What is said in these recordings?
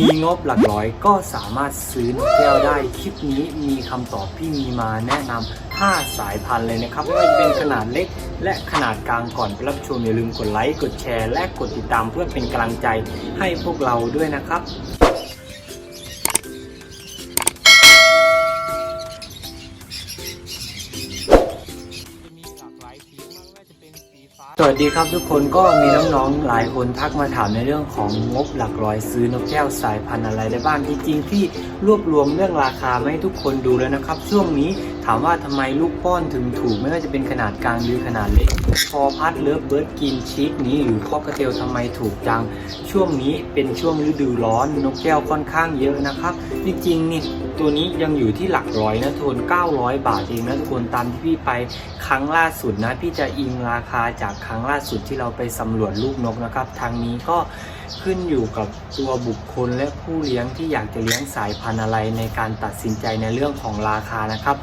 มีงบหลักร้อยก็สามารถซื้อนกแก้วได้ คลิปนี้มีคำตอบที่มีมาแนะนำ 5 สายพันธุ์เลยนะครับไม่ว่าจะเป็นขนาดเล็ก และขนาดกลางก่อนไปรับชมอย่าลืมกดไลค์ กดแชร์ และกดติดตามเพื่อเป็นกำลังใจให้พวกเราด้วยนะครับ วัสดีครับทุกคนก็มีน้องๆหลายคนทักมาถามในเรื่องของงบหลักร้อยซื้อนกแก้วสายพันธุ์อะไรได้บ้างจริงๆที่รวบรวมเรื่องราคามาให้ทุกคนดูแล้วนะครับ ช่วงนี้ถามว่าทำไมลูกป้อนถึงถูกไม่ว่าจะเป็นขนาดกลางหรือขนาดเล็กพอพัดเลิฟเบิร์ดกินชีสนี้หรือคอกระเทลทำไมถูกจัง ช่วงนี้เป็นช่วงฤดูร้อนนกแก้วค่อนข้างเยอะนะครับ จริงๆนี่ ตัวนี้ยังอยู่ที่หลักร้อยนะทุน900 บาทเองนะทุกคนตามที่พี่ไปครั้งล่าสุดนะพี่จะอิงราคาจากครั้งล่าสุดที่เราไปสำรวจลูกนกนะครับ ทางนี้ก็ขึ้นอยู่กับตัวบุคคลและผู้เลี้ยงที่อยากจะเลี้ยงสายพันธุ์อะไรในการตัดสินใจในเรื่องของราคานะครับ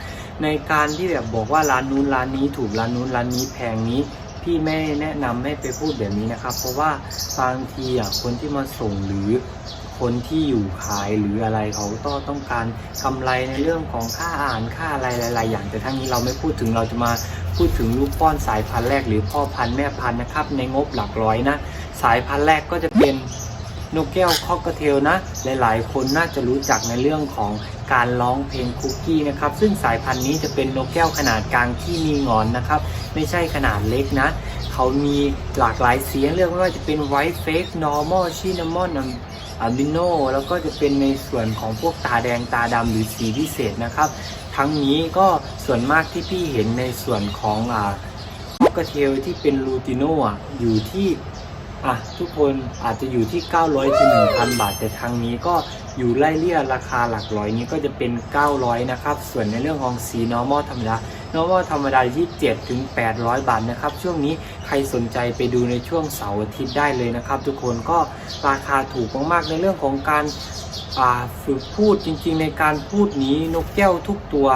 ในการที่แบบบอกว่าร้านนู้นร้านนี้ถูกร้านนู้นร้านนี้แพงนี้พี่ไม่แนะนำให้ไปพูดแบบนี้นะครับ เพราะว่าบางทีอะคนที่มาส่งหรือ คนที่อยู่ขายหรืออะไรเขาก็ต้องการกำไรในเรื่องของค่าอาหารค่าอะไรหลาย ๆ อย่าง แต่ทั้งนี้เราไม่พูดถึงเราจะมาพูดถึงลูกป้อนสายพันธุ์แรกหรือพ่อพันธุ์แม่พันธุ์นะครับ ในงบหลักร้อยนะ สายพันธุ์แรกก็จะเป็นนกแก้วคอกกระเทลนะ หลาย ๆ คนน่าจะรู้จักในเรื่องของการร้องเพลงคุกกี้นะครับ ซึ่งสายพันธุ์นี้จะเป็นนกแก้วขนาดกลางที่มีงอนนะครับ ไม่ใช่ขนาดเล็กนะ เขามีหลากหลายเสียงเลือกไม่ว่าจะเป็นไวท์เฟก normal cinnamon อัล บิโนแล้วก็จะเป็นในส่วนของพวกตาแดงตาดำหรือสีพิเศษนะครับ ทั้งนี้ก็ส่วนมากที่พี่เห็นในส่วนของอ่ากระเทลที่เป็นลูติโนะอยู่ที่ อะทุกคนอาจจะอยู่ที่ 900ถึง1,000 บาท แต่ทางนี้ก็อยู่ไล่เลี่ยราคาหลักร้อยนี้ก็จะเป็น 900 นะครับ ส่วนในเรื่องของสี normal ธรรมดา normal ธรรมดายู่ที่7ถึง800 บาทนะครับ ช่วงนี้ใครสนใจไปดูในช่วงเสาร์อาทิตย์ได้เลยนะครับ ทุกคนก็ราคาถูกมากๆในเรื่องของการฝึกพูดจริงๆ ในการพูดนี้นกแก้วทุกตัว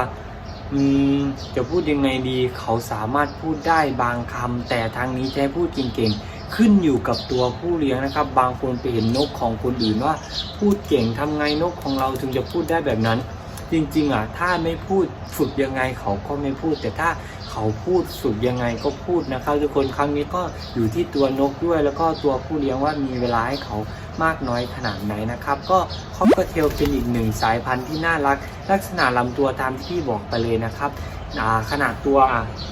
จะพูดยังไงดีเขาสามารถพูดได้บางคำแต่ทางนี้ให้พูดเก่งๆ ขึ้นอยู่กับตัวผู้เลี้ยงนะครับ บางคนไปเห็นนกของคนอื่นว่า พูดเก่งทำไงนกของเราถึงจะพูดได้แบบนั้น จริงๆอะถ้าไม่พูดฝึกยังไงเขาก็ไม่พูด แต่ถ้าเขาพูดฝึกยังไงก็พูดนะครับทุกคนครั้งนี้ก็อยู่ที่ตัวนกด้วย แล้วก็ตัวผู้เลี้ยงว่ามีเวลาให้เขามากน้อยขนาดไหนนะครับ ก็คอกเทลเป็นอีกหนึ่งสายพันธุ์ที่น่ารัก ลักษณะลำตัวตามที่พี่บอกไปเลยนะครับขนาดตัว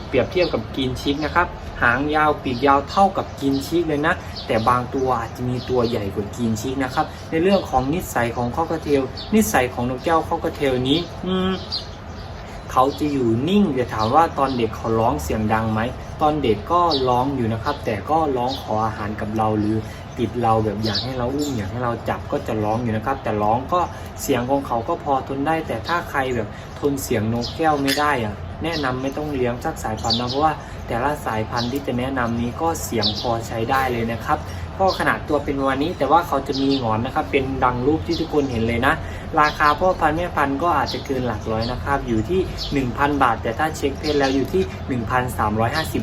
เปรียบเทียบกับกินชิกนะครับ หางยาวปีกยาวเท่ากับกินชิกเลยนะ แต่บางตัวอาจจะมีตัวใหญ่กว่ากินชิกนะครับ ในเรื่องของนิสัยของคอกระเทลนิสัยของนกแก้วคอกระเทลนี้ อืมเขาจะอยู่นิ่งจะถามว่าตอนเด็กเขาร้องเสียงดังไหมตอนเด็กก็ร้องอยู่นะครับ แต่ก็ร้องขออาหารกับเราหรือติดเราแบบอยากให้เราอุ้มอยากให้เราจับก็จะร้องอยู่นะครับ แต่ร้องก็เสียงของเขาก็พอทนได้ แต่ถ้าใครแบบทนเสียงนกแก้วไม่ได้อะแนะนำไม่ต้องเลี้ยงสักสายพันธุ์นะเพราะว่าแต่ละสายพันธุ์ที่จะแนะนำนี้ก็เสียงพอใช้ได้เลยนะครับก็ขนาดตัวเป็นวันนี้แต่ว่าเขาจะมีหงอนนะครับ เป็นดังรูปที่ทุกคนเห็นเลยนะ ราคาพ่อพันธุ์แม่พันธุ์ก็อาจจะเกินหลักร้อยนะครับ อยู่ที่ 1,000 บาท แต่ถ้าเช็คเพศแล้วอยู่ที่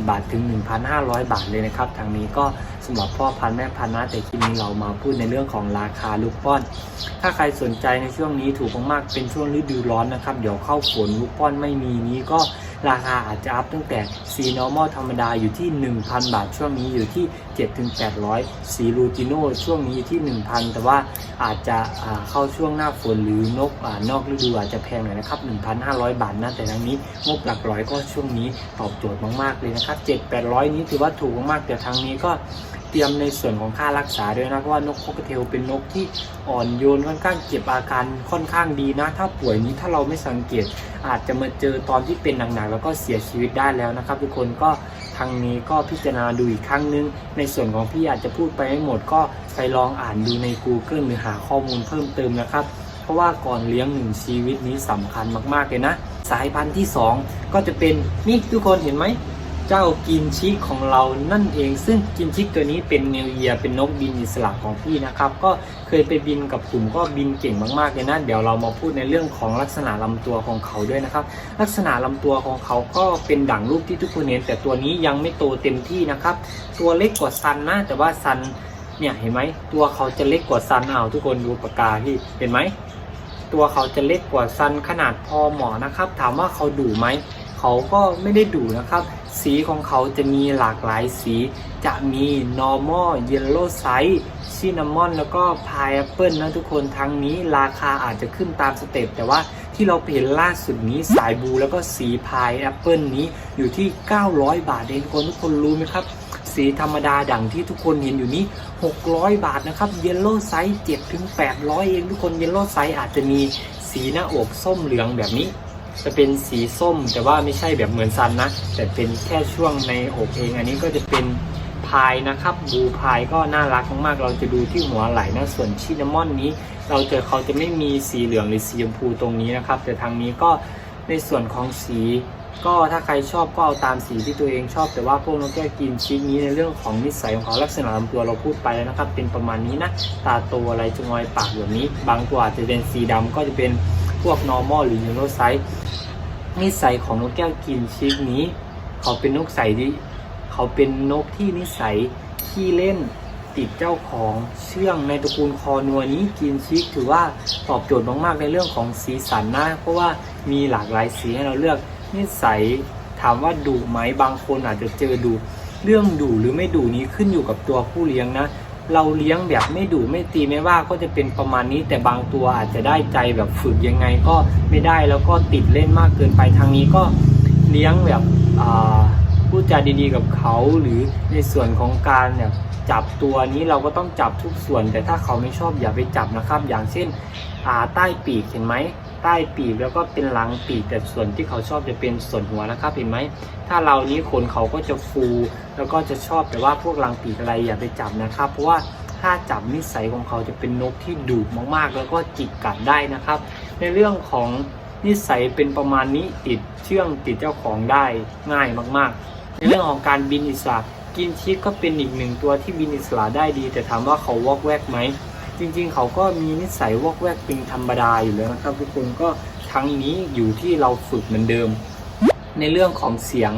1,350 บาทถึง 1,500 บาทเลยนะครับทางนี้ก็สำหรับพ่อพันธุ์แม่พันธุ์นะแต่ทีนี้เรามาพูดในเรื่องของราคาลูกป้อน ถ้าใครสนใจในช่วงนี้ถูกมากๆเป็นช่วงฤดูร้อนนะครับเดี๋ยวเข้าฝนลูกป้อนไม่มีนี้ก็ ราคาอาจจะอัพตั้งแต่สีนอร์มอลธรรมดาอยู่ที่ 1,000 บาทช่วงนี้อยู่ที่ 7-800สีลูติโนช่วงนี้อยู่ที่ 1,000 แต่ว่าอาจจะเข้าช่วงหน้าฝนหรือนกอนอกฤดูอาจจะแพงหน่อยนะครับ 1,500 บาทนะแต่ทั้งนี้งบหลักร้อยก็ช่วงนี้ตอบโจทย์มากๆเลยนะครับ 7-800 นี้ถือว่าถูกมากๆแต่ทางนี้ก็ เตรียมในส่วนของค่ารักษาด้วยนะเพราะว่านกคอกเทลเป็นนกที่อ่อนโยนค่อนข้างเก็บอาการค่อนข้างดีนะ ถ้าป่วยนี้ถ้าเราไม่สังเกต อาจจะมาเจอตอนที่เป็นหนักๆแล้วก็เสียชีวิตได้แล้วนะครับ ทุกคนก็ทางนี้ก็พิจารณาดูอีกครั้งนึง ในส่วนของพี่อาจจะพูดไปไม่หมดก็ไปลองอ่านดูใน Google หรือหาข้อมูลเพิ่มเติมนะครับเพราะว่าก่อนเลี้ยงหนึ่งชีวิตนี้สำคัญมากๆเลยนะ สายพันธุ์ที่สองก็จะเป็นนี่ทุกคนเห็นไหม เจ้ากินชิกของเรานั่นเอง ซึ่งกินชิกตัวนี้เป็นนิวเยียเป็นนกบินอิสระของพี่นะครับ ก็เคยไปบินกับกลุ่มก็บินเก่งมากๆเลยนะเดี๋ยวเรามาพูดในเรื่องของลักษณะลำตัวของเขาด้วยนะครับ ลักษณะลำตัวของเขาก็เป็นดั่งรูปที่ทุกคนเห็นแต่ตัวนี้ยังไม่โตเต็มที่นะครับ ตัวเล็กกว่าซันนะแต่ว่าซันเนี่ยเห็นไหมตัวเขาจะเล็กกว่าซันเอาทุกคนดูปากกาพี่เห็นไหมตัวเขาจะเล็กกว่าซันขนาดพอเหมาะนะครับ ถามว่าเขาดุไหมเขาก็ไม่ได้ดุนะครับ สีของเขาจะมีหลากหลายสี จะมี normal yellow size cinnamon แล้วก็ pineapple นะทุกคนทั้งนี้ราคาอาจจะขึ้นตามสเต็ปแต่ว่าที่เราเห็นล่าสุดนี้สายบูแล้วก็สีพายแอปเปิลนี้อยู่ที่ 900 บาทเองทุกคนทุกคนรู้ไหมครับ สีธรรมดาดังที่ทุกคนเห็นอยู่นี้ 600 บาทนะครับเยลโล่ไซส์7ถึง800 เองทุกคนเยลโล่ไซส์อาจจะมีสีหน้าอกส้มเหลืองแบบนี้ จะเป็นสีส้มแต่ว่าไม่ใช่แบบเหมือนซันนะ แต่เป็นแค่ช่วงในอกเอง อันนี้ก็จะเป็นพายนะครับบูพายก็น่ารักมากๆ เราจะดูที่หัวไหล่นะส่วนชินามอนนี้ เราจะเขาจะไม่มีสีเหลืองหรือสีชมพูตรงนี้นะครับ แต่ทางนี้ก็ในส่วนของสีก็ถ้าใครชอบก็เอาตามสีที่ตัวเองชอบ แต่ว่าพวกนกแก้วกินชีสนี้ในเรื่องของนิสัยของเขาลักษณะลำตัวเราพูดไปแล้วนะครับ เป็นประมาณนี้นะ ตาโตอะไรจะงอยปากแบบนี้ บางตัวอาจจะเป็นสีดำก็จะเป็น พวก normal หรือ yellow size นิสัยของนกแก้วกินชีกนี้ เขาเป็นนกใสที่เขาเป็นนกที่นิสัยที่เล่นติดเจ้าของเชื่องในตระกูลคอนัวนี้กินชิกถือว่าตอบโจทย์มากๆในเรื่องของสีสันนะเพราะว่ามีหลากหลายสีให้เราเลือกนิสัยถามว่าดุไหมบางคนอาจจะเจอดุเรื่องดุหรือไม่ดุนี้ขึ้นอยู่กับตัวผู้เลี้ยงนะ เราเลี้ยงแบบไม่ดุไม่ตีไม่ว่าก็จะเป็นประมาณนี้ แต่บางตัวอาจจะได้ใจแบบฝึกยังไงก็ไม่ได้แล้วก็ติดเล่นมากเกินไปทางนี้ก็เลี้ยงแบบพูดจาดีๆกับเขาหรือในส่วนของการแบบจับตัวนี้เราก็ต้องจับทุกส่วน แต่ถ้าเขาไม่ชอบอย่าไปจับนะครับ อย่างเช่นใต้ปีกเห็นไหม ใต้ปีกแล้วก็เป็นหลังปีกแต่ส่วนที่เขาชอบจะเป็นส่วนหัวนะครับเห็นไหมถ้าเรานี้ขนเขาก็จะฟู แล้วก็จะชอบแต่ว่าพวกรังปีกอะไรอย่าไปจับนะครับ เพราะว่าถ้าจับนิสัยของเขาจะเป็นนกที่ดุมากๆ แล้วก็จิกกัดได้นะครับ ในเรื่องของนิสัยเป็นประมาณนี้ติดเชื่องติดเจ้าของได้ง่ายมากๆ ในเรื่องของการบินอิสระกินชีสก็เป็นอีกหนึ่งตัวที่บินอิสระได้ดี แต่ถามว่าเขาวอกแวกไหม จริงๆ เขาก็มีนิสัยวอกแวกเป็นธรรมดาอยู่แล้วนะครับ ทุกคนก็ทั้งนี้อยู่ที่เราฝึกเหมือนเดิม ในเรื่องของเสียง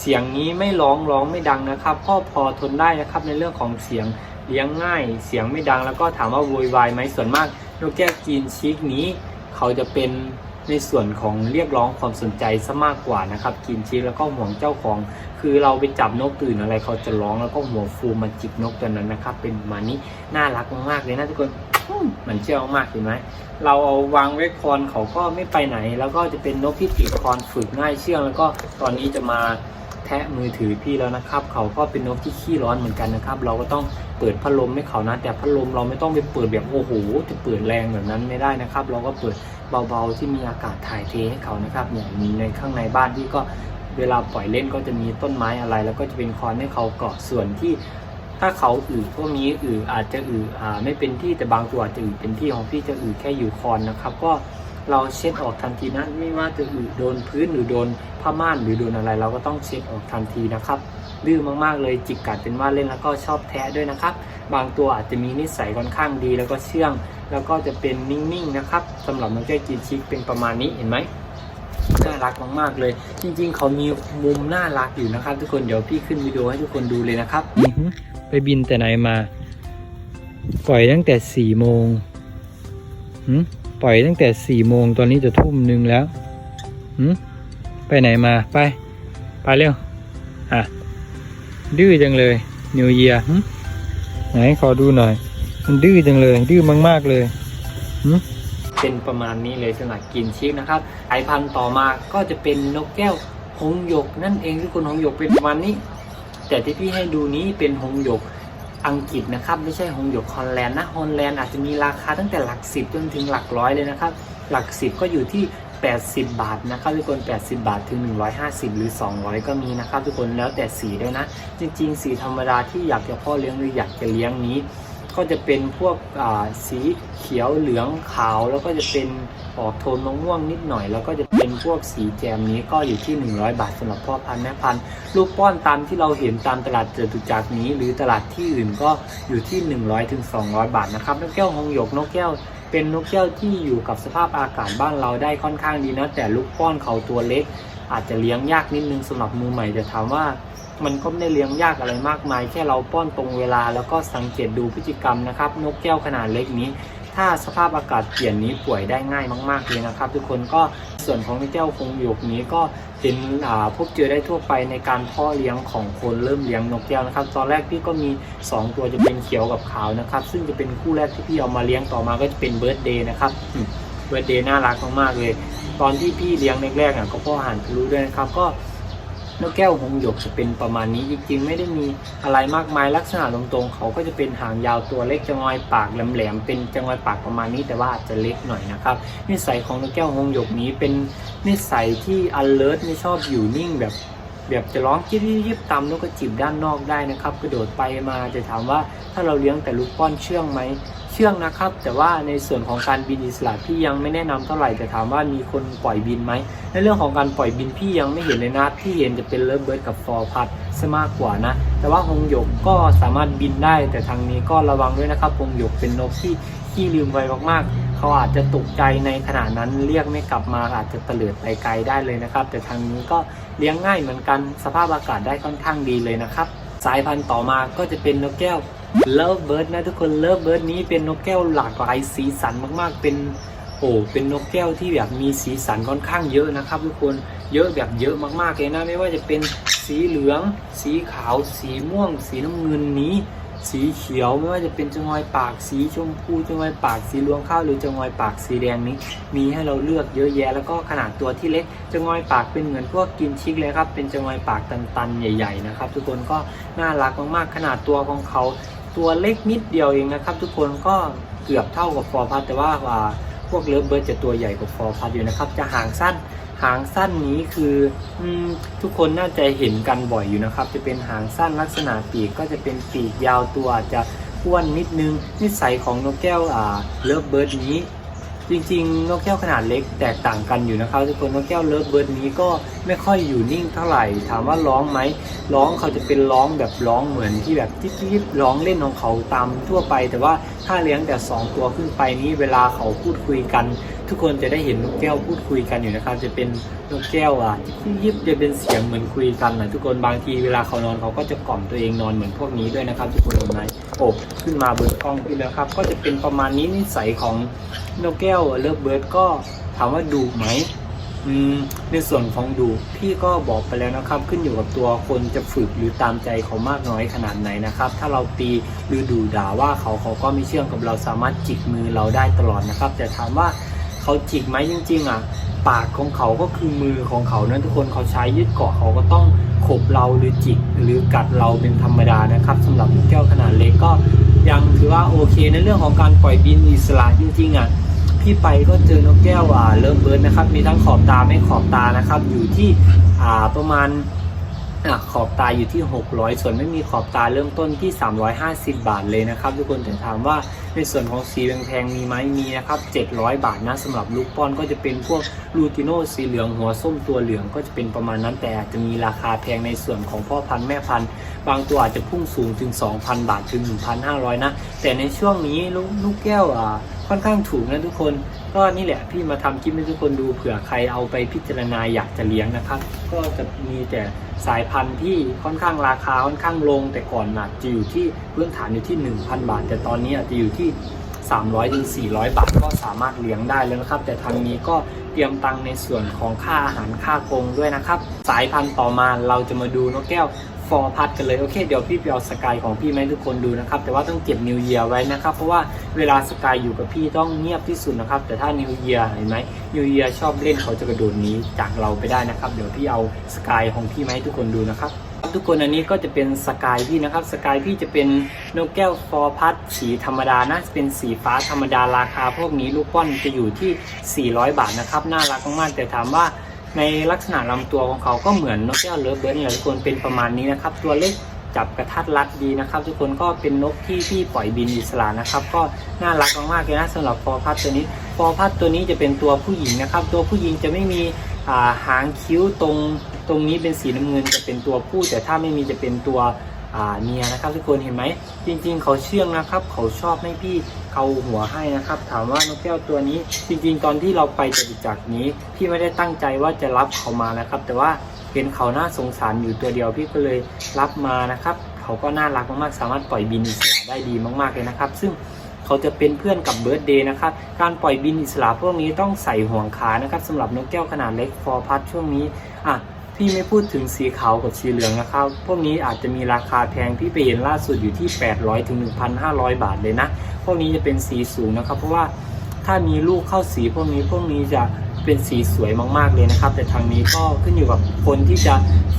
เสียงนี้ไม่ร้องร้องไม่ดังนะครับก็พอทนได้นะครับในเรื่องของเสียงเลี้ยงง่าย เสียงไม่ดังแล้วก็ถามว่าโวยวายไหมส่วนมากนกแก้วจีนชีกนี้ เขาจะเป็น ในส่วนของเรียกร้องความสนใจซะมากกว่านะครับกินชีกแล้วก็ห่วงเจ้าของ คือเราไปจับนกตื่นอะไรเขาจะร้องแล้วก็หัวฟูมาจิกนกตัวนั้นนะครับ เป็นประมาณนี้น่ารักมากๆเลยนะทุกคนอืมมันเชื่อมากเห็นไหมเราเอาวางไว้คอนเขาก็ไม่ไปไหน แล้วก็จะเป็นนกที่ติดคอนฝึกง่ายเชื่องแล้วก็ตอนนี้จะมาแทะมือถือพี่แล้วนะครับ เขาก็เป็นนกที่ขี้ร้อนเหมือนกันนะครับ เราก็ต้องเปิดพัดลมให้เขานะแต่พัดลมเราไม่ต้องไปเปิดแบบโอ้โหจะเปิดแรงแบบนั้นไม่ได้นะครับ เราก็เปิด เบาๆ ที่มีอากาศถ่ายเทให้เขานะครับอย่างมีในข้างในบ้านที่ก็เวลาปล่อยเล่นก็จะมีต้นไม้อะไร แล้วก็จะเป็นคอนให้เขาเกาะส่วนที่ ถ้าเขาอือก็มีอืออาจจะอืออ่าไม่เป็นที่แต่บางตัวอาจจะอือเป็นที่ของพี่จะอือแค่อยู่คอนนะครับ ก็เราเช็ดออกทันทีนะไม่ว่าจะอือโดนพื้นหรือโดนผ้าม่านหรือโดนอะไร เราก็ต้องเช็ดออกทันทีนะครับดื้อมากๆเลยจิกกัดเป็นว่าเล่นแล้วก็ชอบแท้ด้วยนะครับ บางตัวอาจจะมีนิสัยค่อนข้างดีแล้วก็เชื่อง แล้วก็จะเป็นนิ่งๆนะครับสำหรับน้องแก้วจีชิกเป็นประมาณนี้เห็นไหมน่ารักมากๆเลย จริง ๆ เขามีมุมน่ารักอยู่นะครับ ทุกคนเดี๋ยวพี่ขึ้นวิดีโอให้ทุกคนดูเลยนะครับไปบินแต่ไหนมา ปล่อยตั้งแต่สี่โมงปล่อยตั้งแต่สี่โมงตอนนี้จะทุ่มหนึ่งแล้วไปไหนมาไป ไปเร็วอะดื้อจังเลยนิวเยียไหนขอดูหน่อย มันดื้อจังเลย ดื้อมาก ๆ เลยเป็นประมาณนี้เลยสำหรับกินชิกนะครับสายพันธุ์ต่อมาก็จะเป็นนกแก้วหงหยกนั่นเองทุกคนหงหยกเป็นประมาณนี้ แต่ที่พี่ให้ดูนี้เป็นหงหยกอังกฤษนะครับ ไม่ใช่หงหยกฮอลแลนด์นะฮอลแลนด์อาจจะมีราคาตั้งแต่หลักสิบจนถึงหลักร้อยเลยนะครับ หลักสิบก็อยู่ที่ 80 บาทนะครับทุกคน 80 บาทถึง 150 หรือ 200 ก็มีนะครับ ทุกคนแล้วแต่สีด้วยนะ จริง ๆ สีธรรมดาที่อยากจะพ่อเลี้ยงหรืออยากจะเลี้ยงนี้ ก็จะเป็นพวกสีเขียวเหลืองขาว แล้วก็จะเป็นออกโทนมะม่วงนิดหน่อย แล้วก็จะเป็นพวกสีแจมนี้ก็อยู่ที่ 100 บาทสำหรับพ่อพันธุ์แม่พันธุ์ลูกป้อนตามที่เราเห็นตามตลาดเจตุจักรนี้ หรือตลาดที่อื่นก็อยู่ที่ 100ถึง200 บาทนะครับนกแก้วหงหยกนกแก้วเป็นนกแก้วที่อยู่กับสภาพอากาศบ้านเราได้ค่อนข้างดีนะแต่ลูกป้อนเขาตัวเล็ก อาจจะเลี้ยงยากนิดนึงสำหรับมือใหม่แต่ถามว่า มันก็ไม่ได้เลี้ยงยากอะไรมากมาย แค่เราป้อนตรงเวลาแล้วก็สังเกตดูพฤติกรรมนะครับ นกแก้วขนาดเล็กนี้ ถ้าสภาพอากาศเปลี่ยนนี้ป่วยได้ง่ายมาก ๆเลยนะครับ ทุกคนก็ส่วนของนกแก้วคงหยกนี้ก็เป็นพบเจอได้ทั่วไปในการพ่อเลี้ยงของคนเริ่มเลี้ยงนกแก้วนะครับ ตอนแรกพี่ก็มี 2 ตัวจะเป็นเขียวกับขาวนะครับ ซึ่งจะเป็นคู่แรกที่พี่เอามาเลี้ยงต่อมาก็จะเป็นเบิร์ดเดย์นะครับเบิร์ดเดย์น่ารักมากๆเลย ตอนที่พี่เลี้ยงแรกๆอะก็พ่ออาหารทะลุด้วยนะครับก็ นกแก้วหงหยกจะเป็นประมาณนี้จริงๆ ไม่ได้มีอะไรมากมายลักษณะตรงๆ เขาก็จะเป็นหางยาวตัวเล็กจะงอยปากแหลมๆเป็นจะงอยปากประมาณนี้แต่ว่าอาจจะเล็กหน่อยนะครับนิสัยของนกแก้วหงหยกนี้เป็นนิสัยที่ alert ไม่ชอบอยู่นิ่งแบบ แบบจะร้องจิ๊บยิบยิบตามนกกระจิบด้านนอกได้นะครับ กระโดดไปมาจะถามว่าถ้าเราเลี้ยงแต่ลูกป้อนเชื่องไหมเชื่องนะครับ แต่ว่าในส่วนของการบินอิสระพี่ยังไม่แนะนำเท่าไหร่แต่ถามว่ามีคนปล่อยบินไหมในเรื่องของการปล่อยบินพี่ยังไม่เห็นเลยนะพี่เห็นจะเป็นเลิฟเบิร์ดกับฟอร์พัดซะมากกว่านะ แต่ว่าหงหยกก็สามารถบินได้ แต่ทางนี้ก็ระวังด้วยนะครับหงหยกเป็นนกที่ขี้ลืมไวมากๆ เขาอาจจะตกใจในขณะนั้นเรียกไม่กลับมาอาจจะเตลิดไปไกลได้เลยนะครับ แต่ทางนี้ก็เลี้ยงง่ายเหมือนกันสภาพอากาศได้ค่อนข้างดีเลยนะครับ สายพันธุ์ต่อมาก็จะเป็นนกแก้วเลิฟเบิร์ดนะทุกคนเลิฟเบิร์ดนี้เป็นนกแก้วหลากหลายสีสันมากๆ เป็นโอ้เป็นนกแก้วที่แบบมีสีสันค่อนข้างเยอะนะครับ ทุกคนเยอะแบบเยอะมากๆเลยนะ ไม่ว่าจะเป็นสีเหลือง สีขาว สีม่วง สีน้ำเงินนี้ สีเขียวไม่ว่าจะเป็นจงอยปากสีชมพูจงอยปากสีรวงข้าวหรือจงอยปากสีแดงนี้ มีให้เราเลือกเยอะแยะ แล้วก็ขนาดตัวที่เล็กจงอยปากเป็นเหมือนพวกกินชิกเลยครับ เป็นจงอยปากตันๆใหญ่ ๆ นะครับ ทุกคนก็น่ารักมากๆขนาดตัวของเขา ตัวเล็กนิดเดียวเองนะครับ ทุกคนก็เกือบเท่ากับฟอร์พัทแต่ว่าพวกเลิฟเบิร์ดจะตัวใหญ่กว่าฟอร์พัทอยู่นะครับจะหางสั้น หางสั้นนี้คืออทุกคนน่าจะเห็นกันบ่อยอยู่นะครับ จะเป็นหางสั้นลักษณะปีกก็จะเป็นปีกยาวตัวจะอ้วนนิดนึง นิสัยของนกแก้วอ่าเลิฟเบิร์ดนี้ จริงๆ นกแก้วขนาดเล็กแตกต่างกันอยู่นะครับ ทุกคนนกแก้วเลิฟเบิร์ดนี้ก็ไม่ค่อยอยู่นิ่งเท่าไหร่ ถามว่าร้องไหมร้องเขาจะเป็นร้องแบบร้องเหมือนที่แบบจิ๊บๆร้องเล่นของเขาตามทั่วไป แต่ว่าถ้าเลี้ยงแต่สองตัวขึ้นไปนี้เวลาเขาพูดคุยกัน ทุกคนจะได้เห็นนกแก้วพูดคุยกันอยู่นะครับ จะเป็นนกแก้วอะยิบจะเป็นเสียงเหมือนคุยกันนะทุกคนบางทีเวลาเขานอนเขาก็จะกล่อมตัวเองนอนเหมือนพวกนี้ด้วยนะครับ ทุกคนเห็นไหมโอบขึ้นมาบนกล้องพี่แล้วครับ ก็จะเป็นประมาณนี้นิสัยของนกแก้วเลิฟเบิร์ดก็ถามว่าดุไหมอืมในส่วนของดุพี่ก็บอกไปแล้วนะครับ ขึ้นอยู่กับตัวคนจะฝึกหรือตามใจเขามากน้อยขนาดไหนนะครับ ถ้าเราตีหรือดูด่าว่าเขาเขาก็ไม่เชื่องกับเราสามารถจิกมือเราได้ตลอดนะครับแต่ถามว่า เขาจิกไหมจริง ๆ อะ ปากของเขาก็คือมือของเขานะทุกคนเขาใช้ยึดเกาะเขาก็ต้องขบเราหรือจิกหรือกัดเราเป็นธรรมดานะครับสำหรับนกแก้วขนาดเล็กก็ยังถือว่าโอเคในเรื่องของการปล่อยบินอิสระจริงๆอะพี่ไปก็เจอนกแก้วอ่าเริ่มเบิร์ดนะครับ มีทั้งขอบตาไม่ขอบตานะครับ อยู่ที่อ่าประมาณ ขอบตาอยู่ที่ 600 ส่วนไม่มีขอบตาเริ่มต้นที่ 350 บาทเลยนะครับ ทุกคนแต่ถามว่าในส่วนของสีแพงๆมีไหมมีนะครับ 700 บาทนะสำหรับลูกป้อนก็จะเป็นพวกลูติโนสีเหลืองหัวส้มตัวเหลืองก็จะเป็นประมาณนั้นแต่อาจจะมีราคาแพงในส่วนของพ่อพันธุ์แม่พันธุ์บางตัวอาจจะพุ่งสูงถึง 2,000 บาทถึง 1,500 นะ แต่ในช่วงนี้ลูกลูกแก้วอ่าค่อนข้างถูกนะทุกคนก็นี่แหละพี่มาทำคลิปให้ทุกคนดูเผื่อใครเอาไปพิจารณาอยากจะเลี้ยงนะครับ ก็จะมีแต่ สายพันธุ์ที่ค่อนข้างราคาค่อนข้างลง แต่ก่อนอาจจะอยู่ที่พื้นฐานอยู่ที่ 1,000 บาท แต่ตอนนี้อาจจะอยู่ที่ 300ถึง400 บาทก็สามารถเลี้ยงได้แล้วนะครับ แต่ทางนี้ก็เตรียมตังในส่วนของค่าอาหารค่ากงด้วยนะครับ สายพันธุ์ต่อมาเราจะมาดูนกแก้ว ฟอร์พัดกันเลยโอเคเดี๋ยวพี่ไปเอาสกายของพี่มาให้ทุกคนดูนะครับ แต่ว่าต้องเก็บนิวเยียไว้นะครับ เพราะว่าเวลาสกายอยู่กับพี่ต้องเงียบที่สุดนะครับ แต่ถ้านิวเยียเห็นไหมนิวเยียชอบเล่นเขาจะกระโดดหนีจากเราไปได้นะครับ เดี๋ยวพี่เอาสกายของพี่มให้ทุกคนดูนะครับทุกคนอันนี้ก็จะเป็นสกายพี่นะครับสกายพี่จะเป็นนกแก้วฟอร์พัดสีธรรมดานะเป็นสีฟ้าธรรมดาราคา พวกนี้ลูกป้อนจะอยู่ที่ 400 บาทนะครับน่ารักมากๆแต่ถามว่า ในลักษณะลำตัวของเขาก็เหมือนนกแก้วเลิฟเบิร์ดนี่แหลยทุกคนเป็นประมาณนี้นะครับ ตัวเล็กจับกระทัดรัดดีนะครับ ทุกคนก็เป็นนกที่ที่ปล่อยบินอิสระนะครับ ก็น่ารักมากๆเลยนะสำหรับฟอพัดตัวนี้ฟอพัดตัวนี้จะเป็นตัวผู้หญิงนะครับ ตัวผู้หญิงจะไม่มีหางคิ้วตรงตรงนี้เป็นสีน้ำเงินจะเป็นตัวผู้แต่ถ้าไม่มีจะเป็นตัว เนียนะครับทุกคนเห็นไหมจริง ๆ เขาเชื่องนะครับ เขาชอบให้พี่เขาหัวให้นะครับ ถามว่านกแก้วตัวนี้ จริง ๆ ตอนที่เราไปจตุจักรนี้พี่ไม่ได้ตั้งใจว่าจะรับเขามานะครับ แต่ว่าเห็นเขาน่าสงสารอยู่ตัวเดียวพี่ก็เลยรับมานะครับเขาก็น่ารักมากๆ สามารถปล่อยบินอิสระได้ดีมาก ๆเลยนะครับ ซึ่งเขาจะเป็นเพื่อนกับเบิร์ดเดย์นะครับ การปล่อยบินอิสระพวกนี้ต้องใส่ห่วงขานะครับสำหรับนกแก้วขนาดเล็กฟอร์พัดช่วงนี้อะ พี่ไม่พูดถึงสีขาวกับสีเหลืองนะครับ พวกนี้อาจจะมีราคาแพง พี่ไปเห็นล่าสุดอยู่ที่ 800ถึง1,500 บาทเลยนะ พวกนี้จะเป็นสีสูงนะครับ เพราะว่าถ้ามีลูกเข้าสีพวกนี้พวกนี้จะเป็นสีสวยมากๆเลยนะครับ แต่ทางนี้ก็ขึ้นอยู่กับคนที่จะ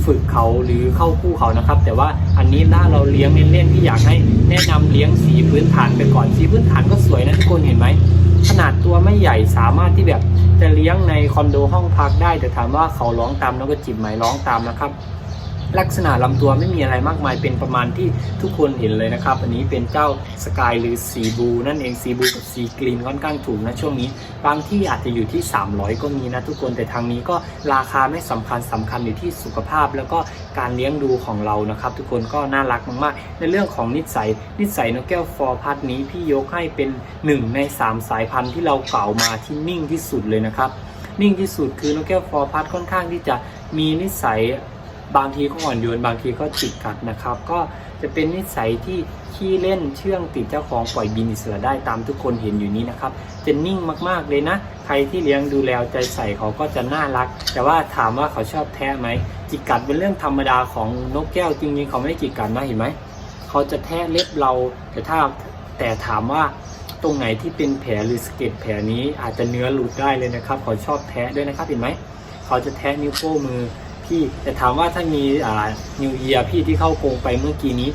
ฝึกเขาหรือเข้าคู่เขานะครับ แต่ว่าอันนี้ถ้าเราเลี้ยงเล่นๆพี่อยากให้แนะนำเลี้ยงสีพื้นฐานไปก่อนสีพื้นฐานก็สวยนะทุกคนเห็นไหม ขนาดตัวไม่ใหญ่สามารถที่แบบจะเลี้ยงในคอนโดห้องพักได้แต่ถามว่าเขาร้องตามนกกระจิบไหมร้องตามนะครับ ลักษณะลำตัวไม่มีอะไรมากมายเป็นประมาณที่ทุกคนเห็นเลยนะครับ อันนี้เป็นเจ้าสกายหรือสีบูนั่นเองสีบูกับสีกรีนค่อนข้างถูกนะช่วงนี้ บางที่อาจจะอยู่ที่ 300 ก็มีนะทุกคนแต่ทางนี้ก็ราคาไม่สำคัญสำคัญอยู่ที่สุขภาพ แล้วก็การเลี้ยงดูของเรานะครับ ทุกคนก็น่ารักมากๆ ในเรื่องของนิสัยนิสัยนกแก้วฟอร์พัดนี้พี่ยกให้เป็นหนึ่งใน 3 สายพันธุ์ที่เราเก่ามาที่นิ่งที่สุดเลยนะครับนิ่งที่สุดคือนกแก้วฟอร์พัดค่อนข้างที่จะมีนิสัย บางทีก็อ่อนโยนบางทีก็จิกกัดนะครับ ก็จะเป็นนิสัยที่ขี้เล่นเชื่องติดเจ้าของปล่อยบินอิสระได้ตามทุกคนเห็นอยู่นี้นะครับ จะนิ่งมากๆเลยนะ ใครที่เลี้ยงดูแลใจใส่เขาก็จะน่ารัก แต่ว่าถามว่าเขาชอบแท้ไหมจิกกัดเป็นเรื่องธรรมดาของนกแก้วจริงๆเขาไม่ได้จิกกัดนะเห็นไหมเขาจะแทะเล็บเรา แต่ถ้าแต่ถามว่าตรงไหนที่เป็นแผลหรือสะเก็ดแผลนี้อาจจะเนื้อหลุดได้เลยนะครับเขาชอบแทะด้วยนะครับเห็นไหมเขาจะแทะนิ้วโป้งมือ พี่แต่ถามว่าถ้ามีอ่านิวเยียพี่ที่เข้ากรงไปเมื่อกี้นี้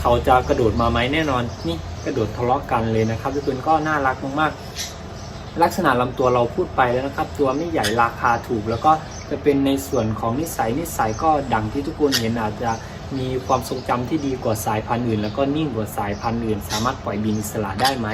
เขาจะกระโดดมาไหมแน่นอน นี่กระโดดทะเลาะกันเลยนะครับทุกคนก็น่ารักมากๆลักษณะลำตัวเราพูดไปแล้วนะครับ ตัวไม่ใหญ่ราคาถูก แล้วก็จะเป็นในส่วนของนิสัยนิสัยก็ดังที่ทุกคนเห็นอาจจะ มีความทรงจำที่ดีกว่าสายพันธุ์อื่น แล้วก็นิ่งกว่าสายพันธุ์อื่น สามารถปล่อยบินอิสระได้ไหม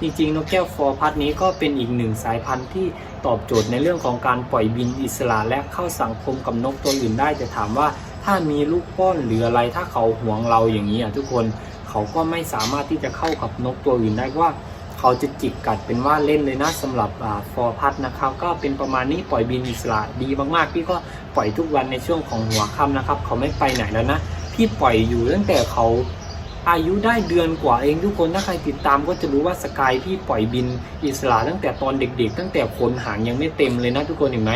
จริงๆนกแก้วฟอร์พัดนี้ก็เป็นอีกหนึ่งสายพันธุ์ที่ตอบโจทย์ในเรื่องของการปล่อยบินอิสระและเข้าสังคมกับนกตัวอื่นได้แต่ถามว่าถ้ามีลูกป้อนหรืออะไรถ้าเขาหวงเราอย่างนี้อะทุกคนเขาก็ไม่สามารถที่จะเข้ากับนกตัวอื่นได้ว่าเขาจะจิกกัดเป็นว่าเล่นเลยนะสำหรับฟอร์พัดนะครับก็เป็นประมาณนี้ปล่อยบินอิสระดีมากๆพี่ก็ปล่อยทุกวันในช่วงของหัวค่ำนะครับ เขาไม่ไปไหนแล้วนะ พี่ปล่อยอยู่ตั้งแต่เขาอายุได้เดือนกว่าเองทุกคนถ้าใครติดตามก็จะรู้ว่าสกายพี่ปล่อยบินอิสระตั้งแต่ตอนเด็ก ๆ ตั้งแต่ขนหางยังไม่เต็มเลยนะทุกคนเห็นไหม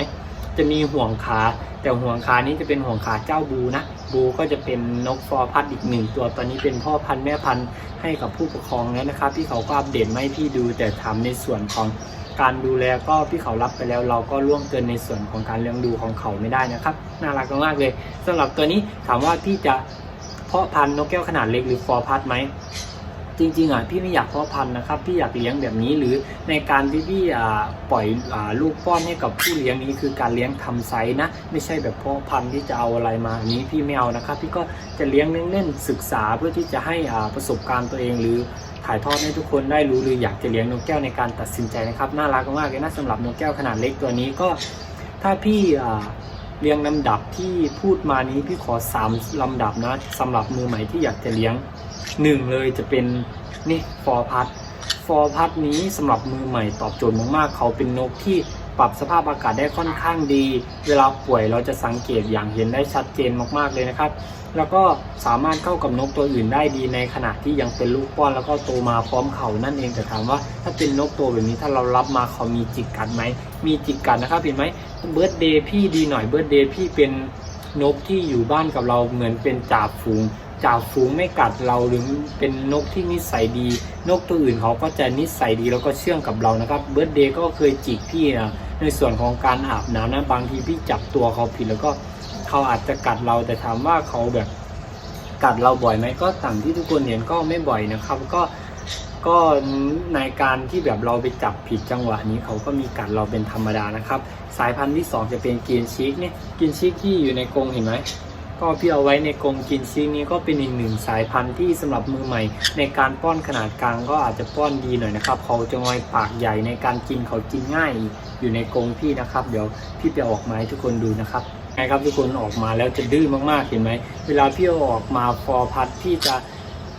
จะมีห่วงขา แต่ห่วงขานี้จะเป็นห่วงขาเจ้าบูนะ บูก็จะเป็นนกฟอร์พัดอีกหนึ่งตัวตอนนี้เป็นพ่อพันธุ์แม่พันธุ์ให้กับผู้ปกครองแล้วนะครับพี่เขาก็อัปเดตไมาให้พี่ดูแต่ทำในส่วนของ การดูแลก็พี่เขารับไปแล้ว เราก็ล่วงเกินในส่วนของการเลี้ยงดูของเขาไม่ได้นะครับน่ารักมากเลยสำหรับตัวนี้ถามว่าพี่จะเพาะพันธุ์นกแก้วขนาดเล็กหรือฟอร์พัดไหมจริงๆอะพี่ไม่อยากเพาะพันธุ์นะครับพี่อยากเลี้ยงแบบนี้หรือในการที่พี่อ่าปล่อยอลูกป้อนให้กับผู้เลี้ยงนี้คือการเลี้ยงทำไซส์นะไม่ใช่แบบเพาะพันธุ์ที่จะเอาอะไรมาอันนี้พี่ไม่เอานะครับพี่ก็จะเลี้ยงเล่นๆศึกษาเพื่อที่จะให้อาประสบการณ์ตัวเองหรือ ถ่ายทอดให้ทุกคนได้รู้หรืออยากจะเลี้ยงนกแก้วในการตัดสินใจนะครับ น่ารักมากเลยนะสำหรับนกแก้วขนาดเล็กตัวนี้ก็ ถ้าพี่เรียงลำดับที่พูดมานี้พี่ขอสามลำดับนะสำหรับมือใหม่ที่อยากจะเลี้ยงหนึ่งเลยจะเป็นนี่ฟอร์พัดฟอร์พัดนี้สำหรับมือใหม่ตอบโจทย์มากๆเขาเป็นนกที่ ปรับสภาพอากาศได้ค่อนข้างดี เวลาป่วยเราจะสังเกตอย่างเห็นได้ชัดเจนมากๆเลยนะครับ แล้วก็สามารถเข้ากับนกตัวอื่นได้ดีในขณะที่ยังเป็นลูกป้อนแล้วก็โตมาพร้อมเขานั่นเองแต่ถามว่า ถ้าเป็นนกตัวแบบนี้ถ้าเรารับมาเขามีจิกกัดไหมมีจิกกัดนะครับเห็นไหมเบิร์ดเดย์พี่ดีหน่อยเบิร์ดเดย์พี่เป็นนกที่อยู่บ้านกับเราเหมือนเป็นจ่าฝูงจ่าฝูงไม่กัดเราหรือเป็นนกที่นิสัยดี นกตัวอื่นเขาก็จะนิสัยดีแล้วก็เชื่องกับเรานะครับเบิร์ดเดย์ก็เคยจิกพี่นะ ในส่วนของการอาบน้ำนะบางทีพี่จับตัวเขาผิดแล้วก็เขาอาจจะกัดเราแต่ถามว่าเขาแบบกัดเราบ่อยไหมก็ต่างที่ทุกคนเห็นก็ไม่บ่อยนะครับ ก็ก็ในการที่แบบเราไปจับผิดจังหวะนี้เขาก็มีกัดเราเป็นธรรมดานะครับ สายพันธุ์ที่ 2 จะเป็นกินชิกเนี่ยกินชิกที่อยู่ในกรงเห็นไหม ก็พี่เอาไว้ในกรงกินชิกนี้ก็เป็นอีกหนึ่งสายพันธุ์ที่สำหรับมือใหม่ ในการป้อนขนาดกลางก็อาจจะป้อนดีหน่อยนะครับเขาจะงอยปากใหญ่ในการกินเขากินง่ายอยู่ในกรงพี่นะครับ เดี๋ยวพี่ไปออกมาให้ทุกคนดูนะครับไงครับทุกคนออกมาแล้วจะดื้อมากๆเห็นไหมเวลาพี่เอาออกมาฟอพัดพี่จะ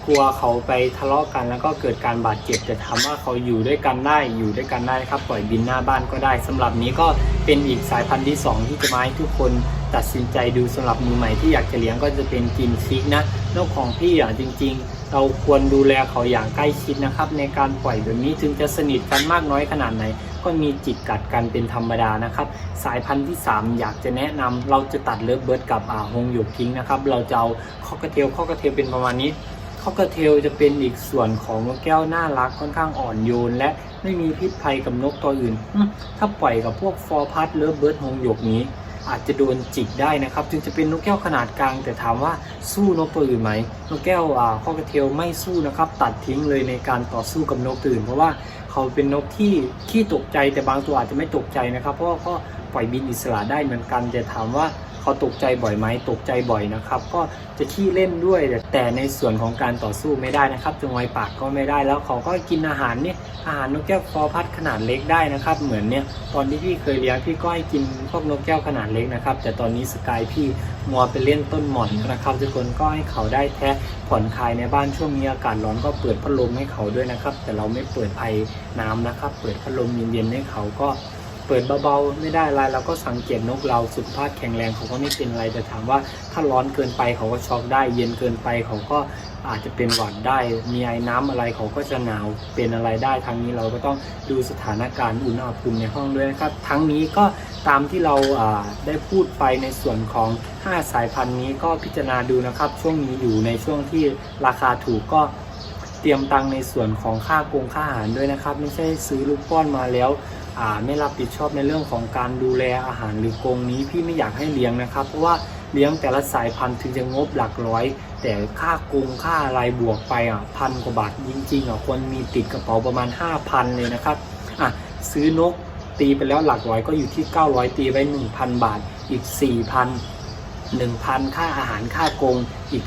กลัวเขาไปทะเลาะกันแล้วก็เกิดการบาดเจ็บจะทำว่าเขาอยู่ด้วยกันได้อยู่ด้วยกันได้ครับปล่อยบินหน้าบ้านก็ได้สำหรับนี้ก็เป็นอีกสายพันธุ์ที่สองที่จะมาให้ทุกคน ตัดสินใจดูสำหรับมือใหม่ที่อยากจะเลี้ยงก็จะเป็นกินฟิกนะนกของพี่อะจริง ๆ เราควรดูแลเขาอย่างใกล้ชิดนะครับ ในการปล่อยแบบนี้ถึงจะสนิทกันมากน้อยขนาดไหน ก็มีจิตกัดกันเป็นธรรมดานะครับ สายพันธุ์ที่ 3 อยากจะแนะนำเราจะตัดเลิฟเบิร์ดกับอ่าฮงหยกทิ้งนะครับ เราจะเอาคอกระเทลคอกระเทลเป็นประมาณนี้คอกเทลจะเป็นอีกส่วนของนกแก้วน่ารักค่อนข้างอ่อนโยน และไม่มีพิษภัยกับนกตัวอื่น ถ้าปล่อยกับพวกฟอร์พัดเลิฟเบิร์ดฮงหยกนี้ อาจจะโดนจิกได้นะครับ จึงจะเป็นนกแก้วขนาดกลาง แต่ถามว่าสู้นกตัวอื่นไหมนกแก้วอ่าคอกเทียวไม่สู้นะครับ ตัดทิ้งเลยในการต่อสู้กับนกตัวอื่น เพราะว่าเขาเป็นนกที่ขี้ตกใจแต่บางตัวอาจจะไม่ตกใจนะครับ เพราะว่าก็ปล่อยบินอิสระได้เหมือนกันแต่ถามว่า เขาตกใจบ่อยไหมตกใจบ่อยนะครับ ก็จะขี้เล่นด้วยแต่ในส่วนของการต่อสู้ไม่ได้นะครับจะงไว้ปากก็ไม่ได้แล้วเขาก็กินอาหารเนี่ยอาหารนกแก้วฟอพัดขนาดเล็กได้นะครับ เหมือนเนี่ยตอนที่พี่เคยเลี้ยงพี่ก็ให้กินพวกนกแก้วขนาดเล็กนะครับ แต่ตอนนี้สกายพี่มัวไปเล่นต้นหมอนนะครับทุกคนก็ให้เขาได้แท้ผ่อนคลายในบ้านช่วงนี้อากาศร้อนก็เปิดพัดลมให้เขาด้วยนะครับ แต่เราไม่เปิดไอน้ำนะครับ เปิดพัดลมเย็นๆให้เขาก็ เปิดเบาๆไม่ได้อะไรเราก็สังเกตนกเราสุขภาพแข็งแรงเขาก็ไม่เป็นอะไรแต่ถามว่าถ้าร้อนเกินไปเขาก็ช็อกได้ เย็นเกินไปเขาก็อาจจะเป็นหวัดได้ มีไอ้น้ำอะไรเขาก็จะหนาวเป็นอะไรได้ทางนี้เราก็ต้องดูสถานการณ์อุณหภูมิในห้องด้วยนะครับ ทั้งนี้ก็ตามที่เราาได้พูดไปในส่วนของ 5 สายพันธุ์นี้ก็พิจารณาดูนะครับ ช่วงนี้อยู่ในช่วงที่ราคาถูกก็เตรียมตังในส่วนของค่ากงค่าอาหารด้วยนะครับ ไม่ใช่ซื้อลูกป้อนมาแล้ว ไม่รับผิดชอบในเรื่องของการดูแลอาหารหรือกรงนี้พี่ไม่อยากให้เลี้ยงนะครับ เพราะว่าเลี้ยงแต่ละสายพันธุ์ถึงจะงบหลักร้อย แต่ค่ากงค่าอะไรบวกไปอะพันกว่าบาทจริงๆอะควรมีติดกระเป๋าประมาณ 5,000 เลยนะครับอะซื้อนกตีไปแล้วหลักร้อยก็อยู่ที่ 900 ตีไว้ 1,000 บาทอีก 4,000 1,000 ค่าอาหารค่ากงอีก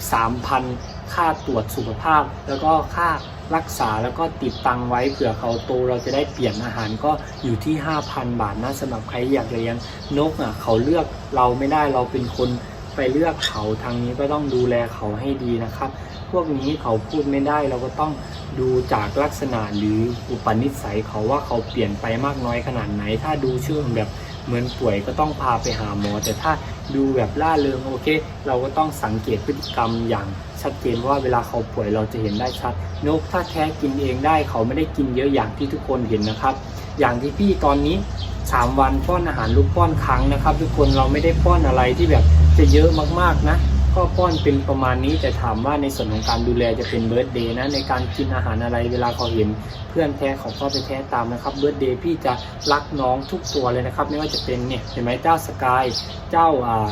3,000 ค่าตรวจสุขภาพ แล้วก็ค่ารักษาแล้วก็ติดตังไว้เผื่อเขาโตเราจะได้เปลี่ยนอาหารก็อยู่ที่ 5,000 บาทนะสำหรับใครอยากเลี้ยงนกอะเขาเลือกเราไม่ได้เราเป็นคนไปเลือกเขาทางนี้ก็ต้องดูแลเขาให้ดีนะครับ พวกนี้เขาพูดไม่ได้เราก็ต้องดูจากลักษณะหรืออุปนิสัยเขาว่าเขาเปลี่ยนไปมากน้อยขนาดไหน ถ้าดูเชื่องแบบ เหมือนป่วยก็ต้องพาไปหาหมอ แต่ถ้าดูแบบล่าเริงโอเค เราก็ต้องสังเกตพฤติกรรมอย่างชัดเจนว่าเวลาเขาป่วยเราจะเห็นได้ชัด นกถ้าแท้กินเองได้เขาไม่ได้กินเยอะอย่างที่ทุกคนเห็นนะครับ อย่างที่พี่ตอนนี้ 3 วันป้อนอาหารลูกป้อนครั้งนะครับ ทุกคนเราไม่ได้ป้อนอะไรที่แบบจะเยอะมากๆนะ ก็ป้อนเป็นประมาณนี้แต่ถามว่าในส่วนของการดูแลจะเป็นเบิร์ดเดย์นะในการกินอาหารอะไรเวลาเขาเห็นเพื่อนแท้เขาก็ไปแท้ตามนะครับเบิร์ดเดย์พี่จะรักน้องทุกตัวเลยนะครับ ไม่ว่าจะเป็นเนี่ยเห็นไหมเจ้าสกายเจ้าอ่า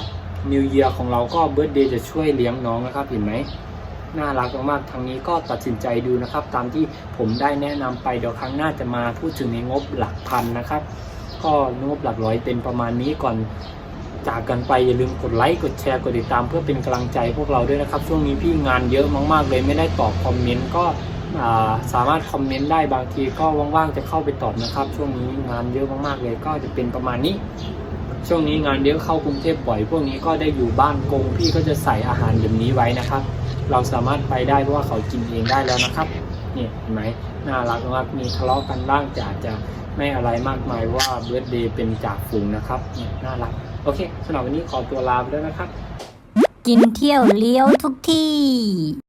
นิวเยียของเราก็เบิร์ดเดย์จะช่วยเลี้ยงน้องนะครับเห็นไหมน่ารักมากๆทางนี้ก็ตัดสินใจดูนะครับ ตามที่ผมได้แนะนำไปเดี๋ยวครั้งหน้าจะมาพูดถึงในงบหลักพันนะครับ ก็งบหลักร้อยเป็นประมาณนี้ก่อน จากกันไปอย่าลืมกดไลค์กดแชร์กดติดตามเพื่อเป็นกำลังใจพวกเราด้วยนะครับ ช่วงนี้พี่งานเยอะมากๆเลยไม่ได้ตอบคอมเมนต์ก็สามารถคอมเมนต์ได้บางทีก็ว่างๆจะเข้าไปตอบนะครับ ช่วงนี้งานเยอะมากๆเลยก็จะเป็นประมาณนี้ ช่วงนี้งานเยอะเข้ากรุงเทพบ่อย พวกนี้ก็ได้อยู่บ้านกงพี่ก็จะใส่อาหารแบบนี้ไว้นะครับ เราสามารถไปได้เพราะว่าเขากินเองได้แล้วนะครับนี่เห็นไหมน่ารักมากมีทะเลาะกันบ้างแต่อาจจะไม่อะไรมากมายว่าเบิร์ดเดย์เป็นจากฝูงนะครับเนี่ยน่ารัก โอเคสำหรับวันนี้ขอตัวลาไปแล้วนะครับ กินเที่ยวเลี้ยวทุกที่